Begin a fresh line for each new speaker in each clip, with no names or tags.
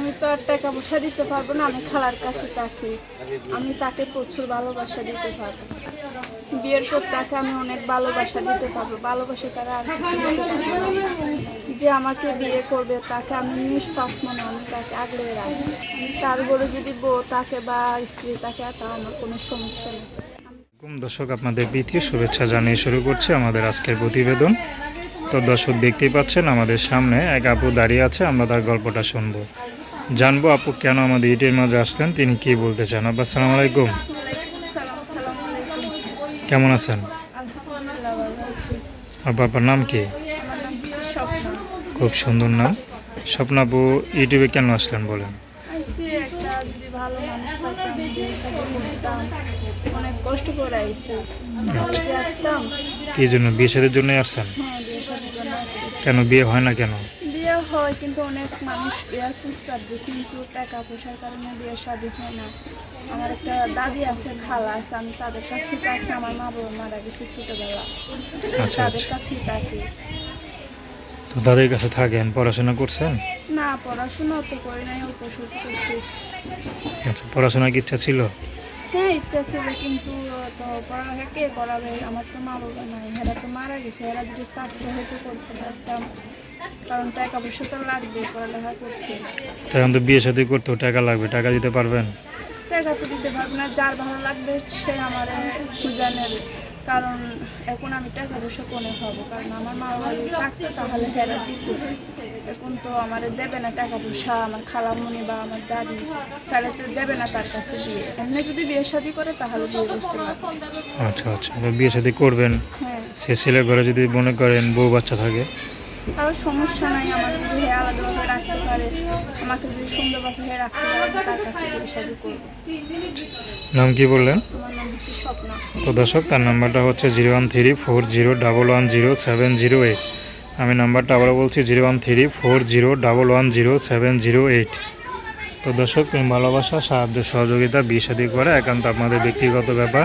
আমি তো আর টাকা পয়সা দিতে পারব না, আমি খালার কাছে থাকি আমি তাকে প্রচুর ভালোবাসা দিতে পারব। বিয়ের পর তাকে আমি অনেক ভালোবাসা দিতে পারব। ভালোবাসা তারা আর কিছু যে আমাকে বিয়ে করবে, তাকে আমি নিষ্পাপ মনে আমি তাকে আগলে রাখব। তার বলে যদি বউ তাকে বা স্ত্রী তাকে, তা আমার কোনো সমস্যা নেই।
আসসালামাইকুম দর্শক, আপনাদের প্রীতি শুভেচ্ছা জানিয়ে শুরু করছে আমাদের আজকের প্রতিবেদন। তো দর্শক দেখতেই পাচ্ছেন, আমাদের সামনে এক আপু দাঁড়িয়ে আছে, আমরা তার গল্পটা শুনব। জানব আপু কেন আমাদের ইটের মাঝে আসলেন তিনি কি বলতে চান? আব্বা
সালাম আলাইকুম।
কেমন আছেন? আব্বা আপনার নাম কি? খুব সুন্দর নাম। স্বপ্ন আপু ইউটিউবে কেন আসলেন বলেন?
আসতাম।
কি জন্য? বিয়ে সাদের জন্যই আসছেন?
হ্যাঁ
কেন বিয়ে হয় না কেন?
হয় কিন্তু অনেক মানুষ বিয়ে সুস্থ থাকবে কিন্তু টাকা পয়সার কারণে বিয়ে শাদী হয় না। আমার একটা দাদি আছে খালা আছে আমি তাদের কাছে থাকি আমার মা বাবা মারা গেছে ছোটোবেলা।
আচ্ছা
তাদের
আচ্ছা।
কাছেই থাকি।
তো তাদের কাছে থাকেন পড়াশোনা করছেন?
না পড়াশোনা তো করি নাই অল্প স্বল্প করছি।
আচ্ছা পড়াশোনার কি ইচ্ছা ছিল?
হ্যাঁ ইচ্ছা ছিল কিন্তু তো পড়ালেখা কে করাবে? আমার তো মা বাবা নাই এরা তো মারা গেছে এরা যদি থাকতে হয়তো করতে পারতাম। কারণ টাকা পয়সা তো লাগবে পড়ালেখা করতে।
তখন তো বিয়ে সাথে করতেও টাকা লাগবে টাকা দিতে পারবেন?
টাকা তো দিতে পারব না যার ভালো লাগবে সে আমার খুঁজে নেবে। কারণ এখন আমি টাকা পয়সা কোনে খাব কারণ আমার মা বাবা থাকতো তাহলে হেরা দিত। এখন তো আমার দেবে না টাকা পয়সা আমার খালামণি বা আমার দাদি চাইলে তো দেবে না তার কাছে বিয়ে। এমনি যদি বিয়ে শাদি করে তাহলে বিয়ে বসতে পারব।
আচ্ছা আচ্ছা। বিয়ে সাথে করবেন?
হ্যাঁ।
সে ছেলের ঘরে যদি মনে করেন বউ বাচ্চা থাকে
তাও সমস্যা নাই আমার যদি আলাদাভাবে রাখতে পারে আমাকে যদি সুন্দরভাবে হে রাখতে পারে তার কাছে বিয়ে করব।
নাম কি বললেন? তো দর্শক তার নাম্বারটা হচ্ছে zero one three four zero double one zero seven zero eight. আমি নাম্বারটা আবারও বলছি zero one three four zero double one zero seven zero eight. তো দর্শক প্রেম ভালোবাসা সাহায্য সহযোগিতা বিয়ে শাদী করে একান্ত আপনাদের ব্যক্তিগত ব্যাপার।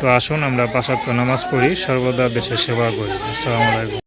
তো আসুন আমরা পাঁচাত্ত নামাজ পড়ি সর্বদা দেশের সেবা করি। আসসালামু আলাইকুম।